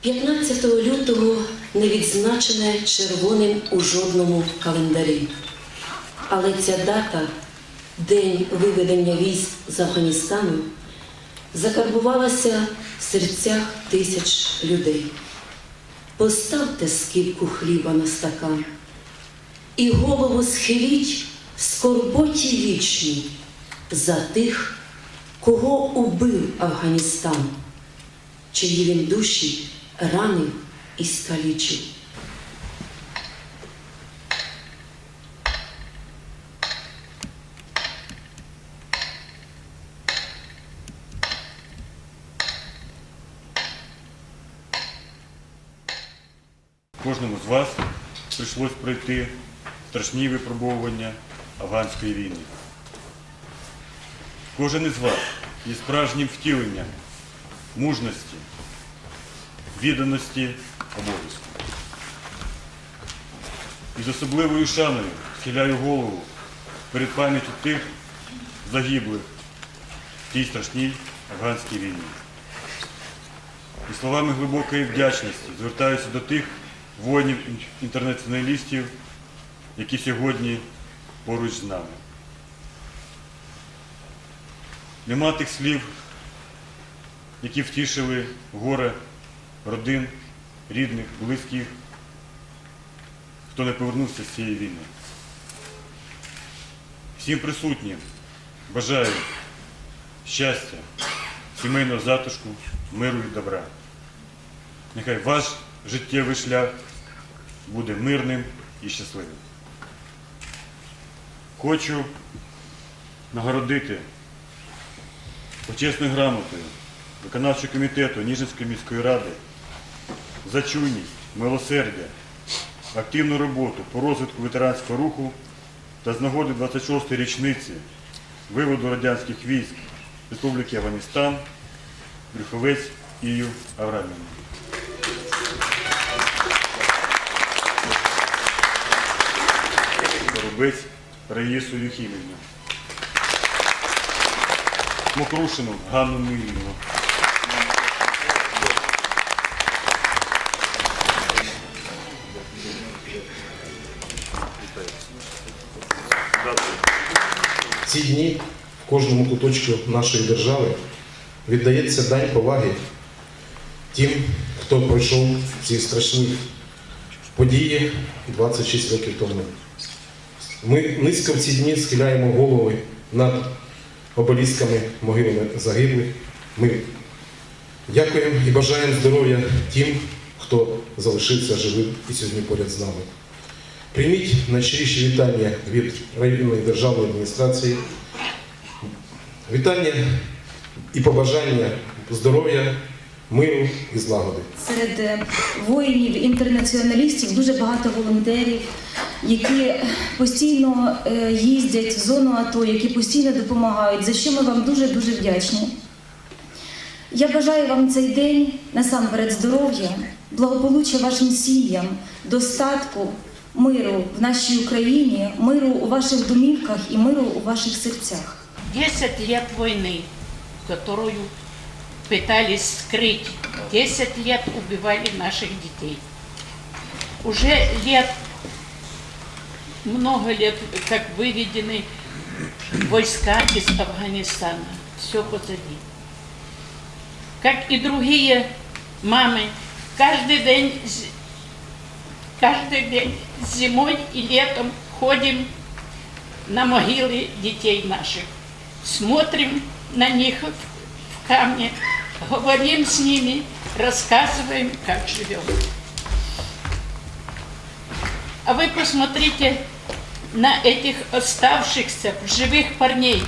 15 лютого не відзначене червоним у жодному календарі. Але ця дата, день виведення військ з Афганістану, закарбувалася в серцях тисяч людей. Поставте скільку хліба на стакан і голову схиліть в скорботі вічній за тих, кого убив Афганістан, чиї він душі ранив і скалічив. Кожному з вас прийшлось пройти страшні випробовування афганської війни. Кожен із вас є справжнім втіленням мужності, відданості обов'язку. І з особливою шаною схиляю голову перед пам'яттю тих загиблих в тій страшній афганській війні. І словами глибокої вдячності звертаюся до тих воїнів-інтернаціоналістів, які сьогодні поруч з нами. Нема тих слів, які втішили горе родин, рідних, близьких, хто не повернувся з цієї війни. Всім присутнім бажаю щастя, сімейного затишку, миру і добра. Нехай ваш життєвий шлях буде мирним і щасливим. Хочу нагородити почесною грамотою виконавчого комітету Ніжинської міської ради за чуйність, милосердя, активну роботу по розвитку ветеранського руху та з нагоди 26-ї річниці виводу радянських військ Республіки Афганістан Брюховець Ію Аврамівну. Горобець Раїсу Юхімівну. Мокрушину Ганну Мирівну. Ці дні в кожному куточку нашої держави віддається дань поваги тим, хто пройшов ці страшні події 26 років тому. Ми низько в ці дні схиляємо голови над обелісками могилами загиблих. Ми дякуємо і бажаємо здоров'я тим, хто залишився живим і сьогодні поряд з нами. Прийміть найщиріші вітання від районної державної адміністрації. Вітання і побажання здоров'я, миру і злагоди. Серед е, воїнів, інтернаціоналістів дуже багато волонтерів, які постійно е, їздять в зону АТО, які постійно допомагають, за що ми вам дуже дуже вдячні. Я бажаю вам цей день насамперед здоров'я, благополуччя вашим сім'ям, достатку, миру в нашій Україні, миру у ваших домівках і миру у ваших серцях. 10 лет войны, которую пытались скрыть. 10 лет убивали наших детей. Уже лет, много лет, как выведены войска из Афганистана. Все позади. Как и другие мамы, каждый день, каждый день зимой и летом ходим на могилы детей наших. Смотрим на них в камне, говорим с ними, рассказываем, как живем. А вы посмотрите на этих оставшихся в живых парней,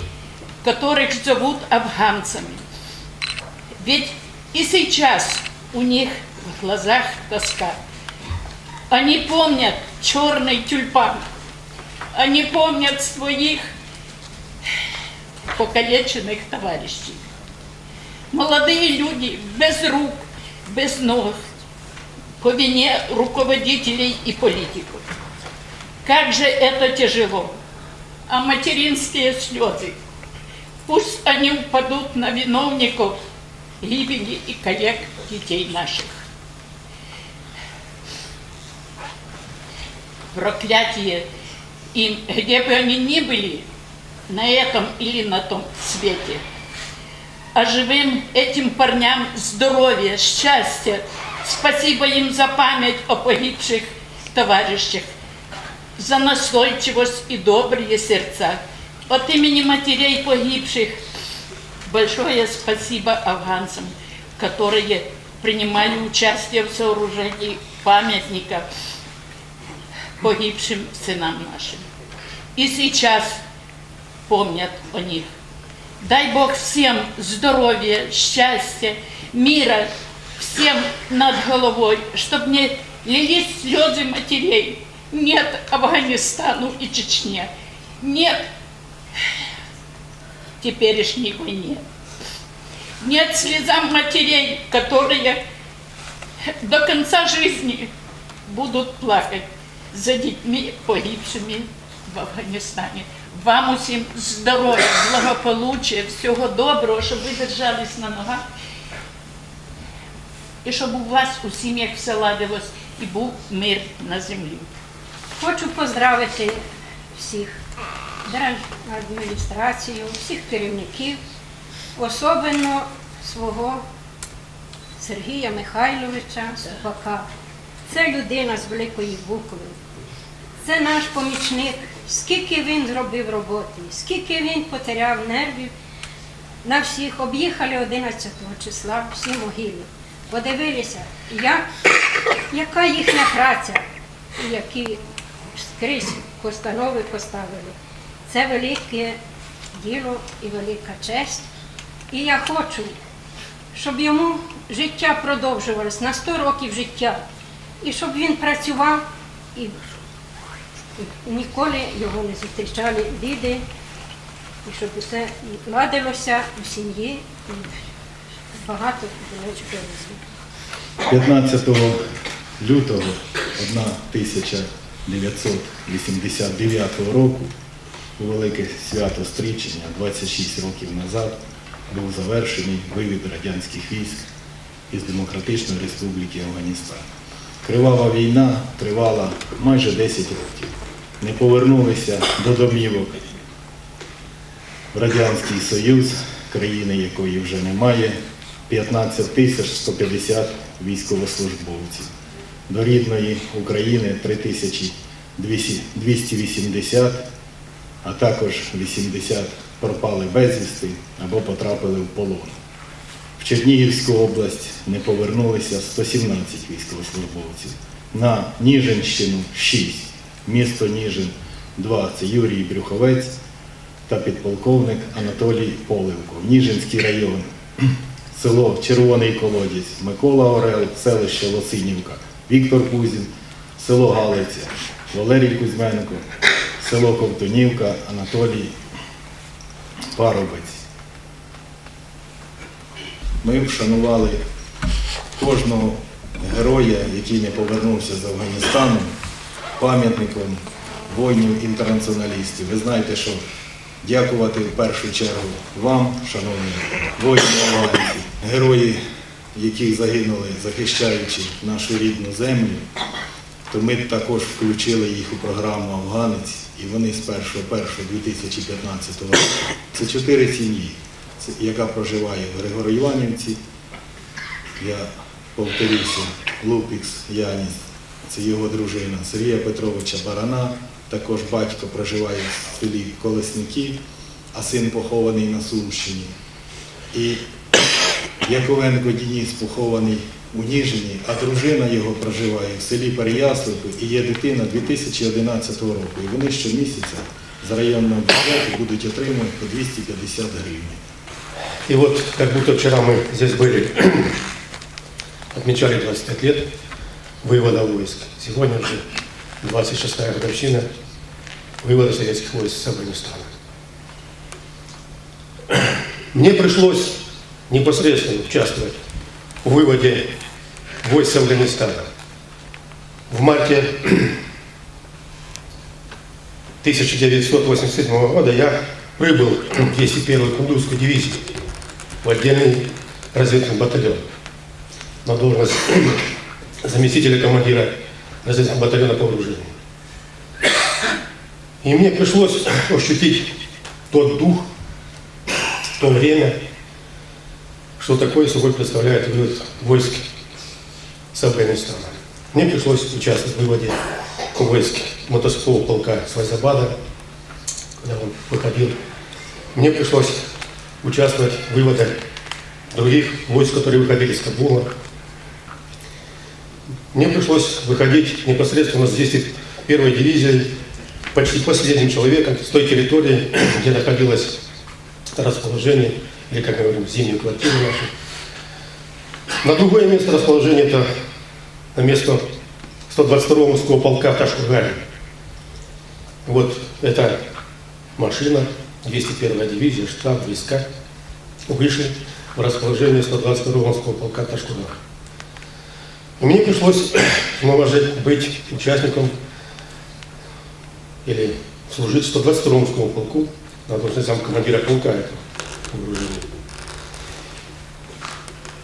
которых зовут афганцами. Ведь и сейчас у них в глазах тоска. Они помнят черный тюльпан. Они помнят своих покалеченных товарищей. Молодые люди без рук, без ног, по вине руководителей и политиков. Как же это тяжело. А материнские слезы. Пусть они упадут на виновников гибели и коллег детей наших. Проклятие им, где бы они ни были, на этом или на том свете. А живым этим парням здоровья, счастья. Спасибо им за память о погибших товарищах, за настойчивость и добрые сердца. От имени матерей погибших большое спасибо афганцам, которые принимали участие в сооружении памятника погибшим сынам нашим. И сейчас помнят о них. Дай Бог всем здоровья, счастья, мира, всем над головой, чтобы не лились слезы матерей. Нет Афганистану и Чечне. Нет теперешней войне. Нет слезам матерей, которые до конца жизни будут плакать за детьми, погибшими в Афганистане. Вам усім здоров'я, благополуччя, всього доброго, щоб ви держались на ногах. І щоб у вас у сім'ях все ладилось і був мир на землі. Хочу поздравити всіх держадміністрацію, всіх керівників, особливо свого Сергія Михайловича Супака. Це людина з великої букви. Це наш помічник. Скільки він зробив роботи, скільки він потеряв нервів на всіх. Об'їхали 11 числа всі могили. Подивилися, як, яка їхня праця, які скрізь постанови поставили. Це велике діло і велика честь. І я хочу, щоб йому життя продовжувалось на 100 років життя, і щоб він працював і ніколи його не зустрічали біди, і щоб усе ладилося у сім'ї багато було чого. 15 лютого 1989 року у велике свято Стрічення 26 років назад був завершений вивід радянських військ із Демократичної Республіки Афганістан. Кривава війна тривала майже 10 років. Не повернулися до домівок в Радянський Союз, країни якої вже немає, 15 тисяч 150 військовослужбовців. До рідної України 3280, а також 80 пропали безвісти або потрапили в полон. В Чернігівську область не повернулися 117 військовослужбовців. На Ніжинщину 6. Місто Ніжин 2. Це Юрій Брюховець та підполковник Анатолій Поливко. Ніжинський район. Село Червоний Колодязь, Микола Орел, селище Лосинівка, Віктор Кузін, село Галиця, Валерій Кузьменко, село Ковтунівка, Анатолій Парубець. Ми вшанували кожного героя, який не повернувся з Афганістану, пам'ятником воїнів-інтернаціоналістів. Ви знаєте, що дякувати в першу чергу вам, шановні воїни афганці, герої, які загинули, захищаючи нашу рідну землю, то ми також включили їх у програму Афганець, і вони з 1.1.2015 року. Це чотири сім'ї, яка проживає в Григорій-Іванівці. Я повторюся, Лупікс Яніс, це його дружина Сергія Петровича Барана, також батько проживає в селі Колесники, а син похований на Сумщині. І Яковенко Дініс похований у Ніжині, а дружина його проживає в селі Переяславки і є дитина 2011 року. І вони щомісяця з районного бюджету будуть отримувати по 250 гривень. И вот, как будто вчера мы здесь были, отмечали 25 лет вывода войск. Сегодня уже 26-я годовщина вывода советских войск с Афганистана. Мне пришлось непосредственно участвовать в выводе войск Афганистана. В марте 1987 года я прибыл в 201-ю Кундузскую дивизию в отдельный разведный батальон на должность заместителя командира разведного батальона по вооружению. И мне пришлось ощутить тот дух, то время, что такое собой представляет вывод войск с Афганистана. Мне пришлось участвовать в выводе войск мотоскового полка Свазабада, когда он выходил. Мне пришлось участвовать в выводе других войск, которые выходили из Кабула. Мне пришлось выходить непосредственно с 201-й дивизией, почти последним человеком с той территории, где находилось расположение, или, как мы говорим, зимнюю квартиру нашу. На другое место расположения это на место 122-го мужского полка Ташкургали. Вот эта машина, 201-я дивизия, штаб, войска вышли в расположение 122-го мужского полка Ташкургали. И мне пришлось, может быть, участником или служить в 122-му мужскому полку, на должность сам командира полка этого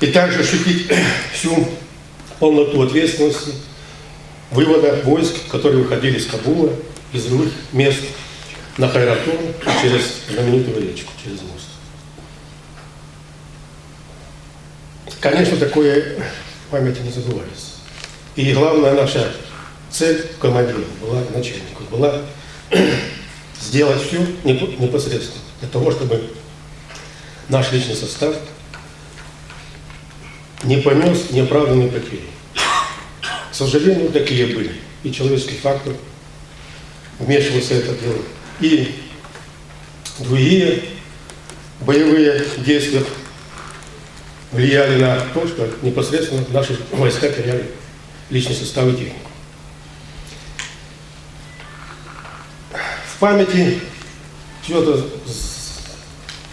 И также ощутить всю полноту ответственности вывода войск, которые выходили из Кабула, из других мест на Хайратон через знаменитую речку, через мост. Конечно, такое памяти не забывается. И главная наша цель командира была, начальнику, была сделать все непосредственно для того, чтобы наш личный состав не понес неоправданные потери. К сожалению, такие были. И человеческий фактор вмешивался в это дело. И другие боевые действия влияли на то, что непосредственно наши войска теряли личный состав и технику. В памяти это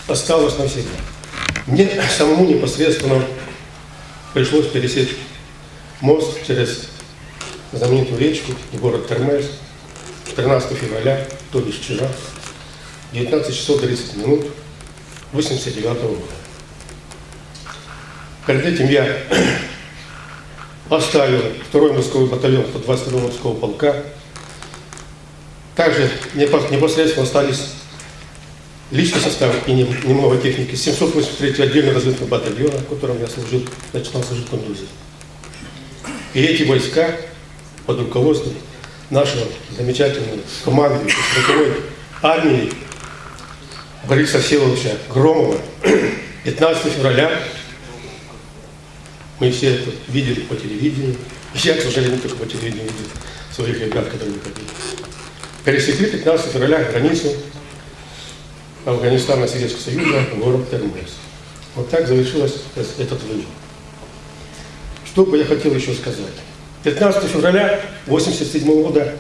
осталось навсегда. Мне самому непосредственно пришлось пересечь мост через знаменитую речку в город Термес 13 февраля, то бишь вчера, 19 часов 30 минут 89 года. Перед этим я оставил второй морской батальон 122 морского полка. Также непосредственно остались личный состав и немного техники 783 отдельного разведного батальона, в котором я служил, начинал служить в. И эти войска под руководством нашего замечательного команды строковой армии Бориса Всеволодовича Громова 15 февраля мы все это видели по телевидению. Я, к сожалению, только по телевидению видел своих ребят, которые выходили. Пересекли 15 февраля границу Афганистана, Советского Союза, город Термес. Вот так завершилась этот выбор. Что бы я хотел еще сказать? 15 февраля 1987 года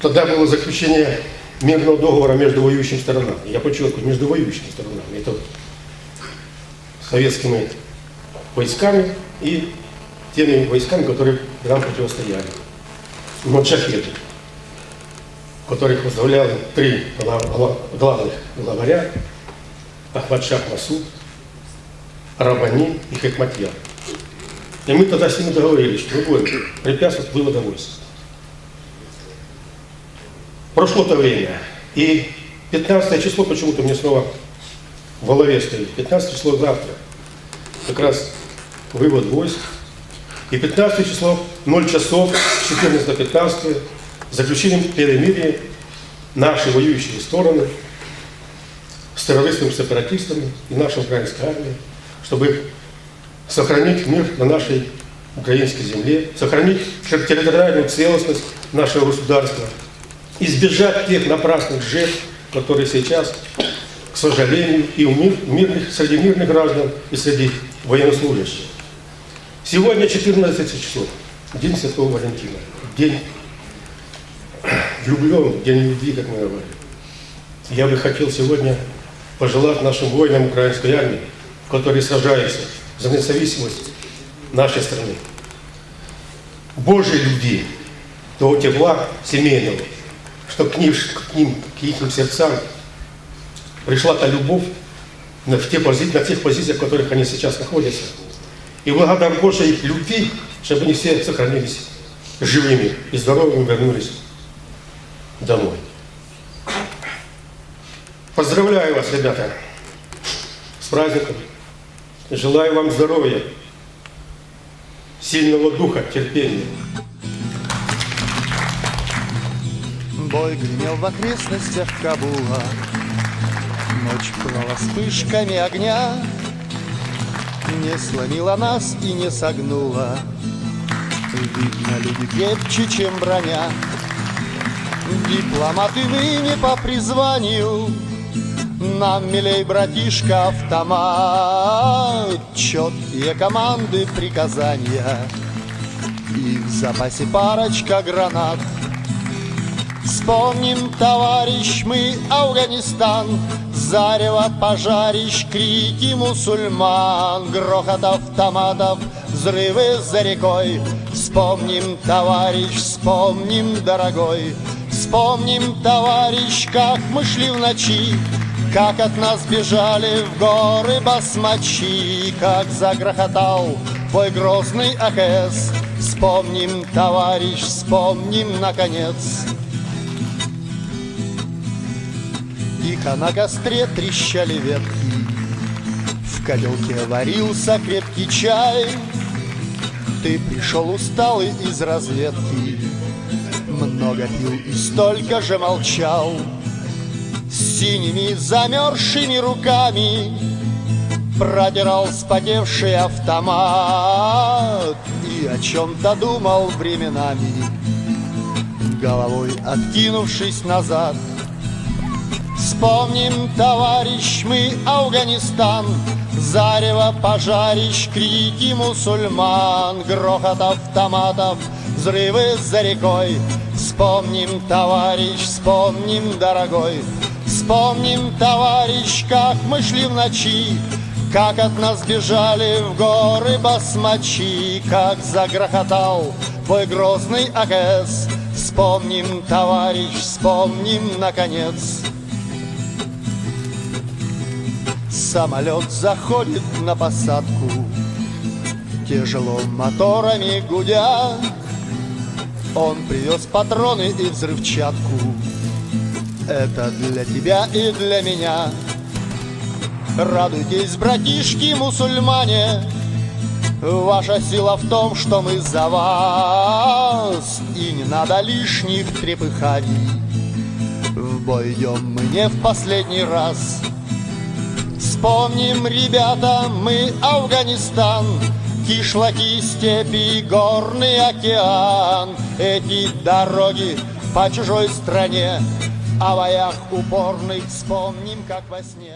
тогда было заключение мирного договора между воюющими сторонами. Я подчеркиваю, между воюющими сторонами. Это советскими войсками и теми войсками, которые нам противостояли. Моджахеды которых возглавляли три главных главаря Ахмадшах Масуд, Рабани и Хекматьяр. И мы тогда с ними договорились, что мы будем препятствовать выводу войск. Прошло то время, и 15 число почему-то мне снова в голове стоит. 15 число завтра. Как раз вывод войск. И 15 число, 0 часов, 14 до 15 заключили перемирие наши воюющие стороны с террористами-сепаратистами и наша украинская армия, чтобы сохранить мир на нашей украинской земле, сохранить территориальную целостность нашего государства, избежать тех напрасных жертв, которые сейчас, к сожалению, и у мир, мирных, среди мирных граждан, и среди военнослужащих. Сегодня 14 число, День Святого Валентина, день влюблен, день любви, как мы говорим. Я бы хотел сегодня пожелать нашим воинам украинской армии, которые сражаются за независимость нашей страны, Божьей любви, того тепла семейного, чтобы к ним, к ним, к их сердцам пришла та любовь на, в те пози- на тех позициях, в которых они сейчас находятся. И благодаря Божьей любви, чтобы они все сохранились живыми и здоровыми, вернулись домой. Поздравляю вас, ребята, с праздником. Желаю вам здоровья, сильного духа, терпения. Бой гремел в окрестностях Кабула Ночь пылала вспышками огня Не сломила нас и не согнула Видно, люди крепче, чем броня Дипломаты ныне по призванию. Нам, милей, братишка, автомат Четкие команды, приказания. И в запасе парочка гранат. Вспомним, товарищ, мы Афганистан, Зарево пожарищ, крики мусульман, Грохот автоматов, взрывы за рекой. Вспомним, товарищ, вспомним, дорогой, Вспомним, товарищ, как мы шли в ночи, Как от нас бежали в горы басмачи, Как загрохотал бой грозный АКС. Вспомним, товарищ, вспомним, наконец, Тихо на костре трещали ветки. В котелке варился крепкий чай. Ты пришел усталый из разведки Много пил и столько же молчал С синими замерзшими руками. Продирал вспотевший автомат И о чем-то думал временами. Головой откинувшись назад. Вспомним, товарищ, мы Афганистан, Зарево пожарищ, крики мусульман, Грохот автоматов, взрывы за рекой. Вспомним, товарищ, вспомним, дорогой, Вспомним, товарищ, как мы шли в ночи, Как от нас бежали в горы басмачи, Как загрохотал бой грозный АКС. Вспомним, товарищ, вспомним, наконец, Самолет заходит на посадку. Тяжело моторами гудя Он привез патроны и взрывчатку. Это для тебя и для меня. Радуйтесь, братишки мусульмане. Ваша сила в том, что мы за вас. И не надо лишних трепыханий. В бой идем мы не в последний раз. Вспомним, ребята, мы Афганистан, Кишлаки, степи, горный океан, Эти дороги по чужой стране, О боях упорных вспомним, как во сне.